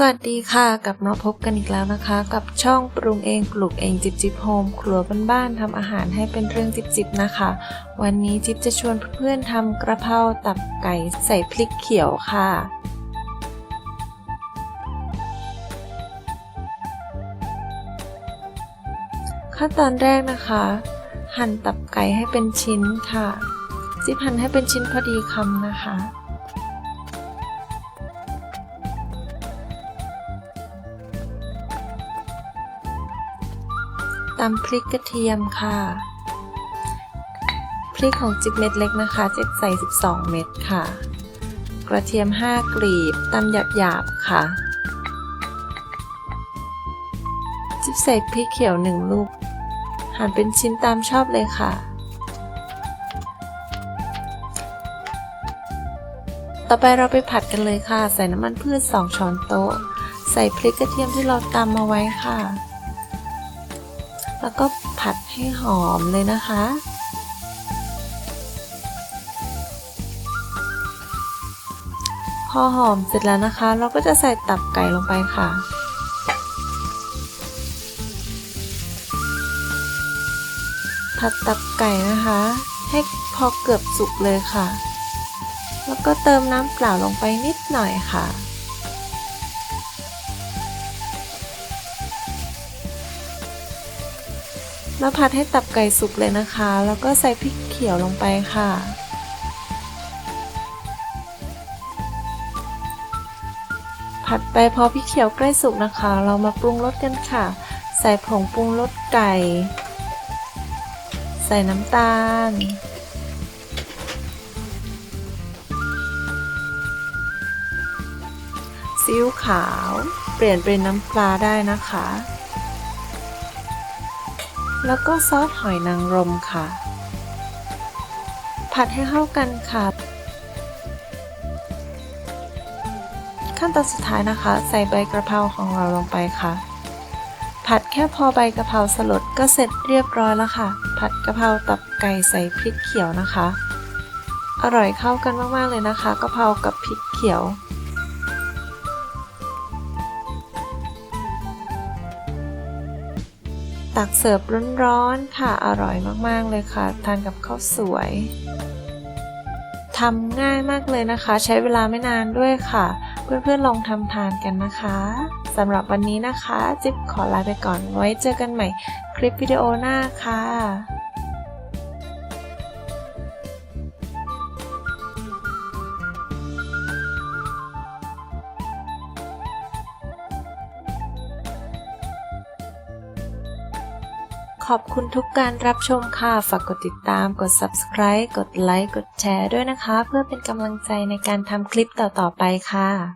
สวัสดีค่ะ กลับมาพบกันอีกแล้วนะคะ กับช่องปรุงเองปลูกเองจิบจิบโฮมครัวบ้านๆทำอาหารให้เป็นเรื่องจิบจิบนะคะ วันนี้จิบจะชวนเพื่อนๆทำกระเพราตับไก่ใส่พริกเขียวค่ะ ขั้นตอนแรกนะคะ หั่นตับไก่ให้เป็นชิ้นค่ะ จิบหั่นให้เป็นชิ้นพอดีคำนะคะ ตำพริกกระเทียมค่ะ พริกของจิ๊บเม็ดเล็กนะคะจิ๊บใส่ 12 เม็ดค่ะ กระเทียม 5 กลีบตำหยาบๆค่ะ จิ๊บใส่พริกเขียว 1 ลูก หั่นเป็นชิ้นตามชอบเลยค่ะ ต่อไปเราไปผัดกันเลยค่ะ ใส่น้ำมันพืช 2 ช้อนโต๊ะ ใส่พริกกระเทียมที่เราตำมาไว้ค่ะ แล้วก็ผัดให้หอมเลยนะคะ พอหอมเสร็จแล้วนะคะ เราก็จะใส่ตับไก่ลงไปค่ะผัดตับไก่นะคะ ให้พอเกือบสุกเลยค่ะ แล้วก็เติมน้ำเปล่าลงไปนิดหน่อยค่ะ แล้วผัดให้ตับไก่สุกเลยนะคะ แล้วก็ใส่พริกเขียวลงไปค่ะ ผัดไปพอพริกเขียวใกล้สุกนะคะ เรามาปรุงรสกันค่ะ ใส่ผงปรุงรสไก่ ใส่น้ำตาล ซีอิ๊วขาว เปลี่ยนเป็นน้ำปลาได้นะคะ แล้วก็ซอสหอยนางรมค่ะ ผัดให้เข้ากันค่ะ ขั้นตอนสุดท้ายนะคะ ใส่ใบกระเพราของเราลงไปค่ะ ผัดแค่พอใบกระเพราสลดก็เสร็จเรียบร้อยแล้วค่ะ ผัดกระเพราตับไก่ใส่พริกเขียวนะคะ อร่อยเข้ากันมากๆเลยนะคะกระเพรากับพริกเขียว ตักเสิร์ฟร้อนๆค่ะอร่อยมากๆเลยค่ะ ทานกับข้าวสวยทำง่ายมากเลยนะคะ ใช้เวลาไม่นานด้วยค่ะ เพื่อนๆลองทำทานกันนะคะสำหรับวันนี้นะคะ จิ๊บขอลาไปก่อนไว้เจอกันใหม่คลิปวิดีโอหน้าค่ะ ขอบคุณทุกการรับชมค่ะ ฝากกดติดตาม กด subscribe กดไลค์ กดแชร์ด้วยนะคะ เพื่อเป็นกำลังใจในการทำคลิปต่อๆไปค่ะ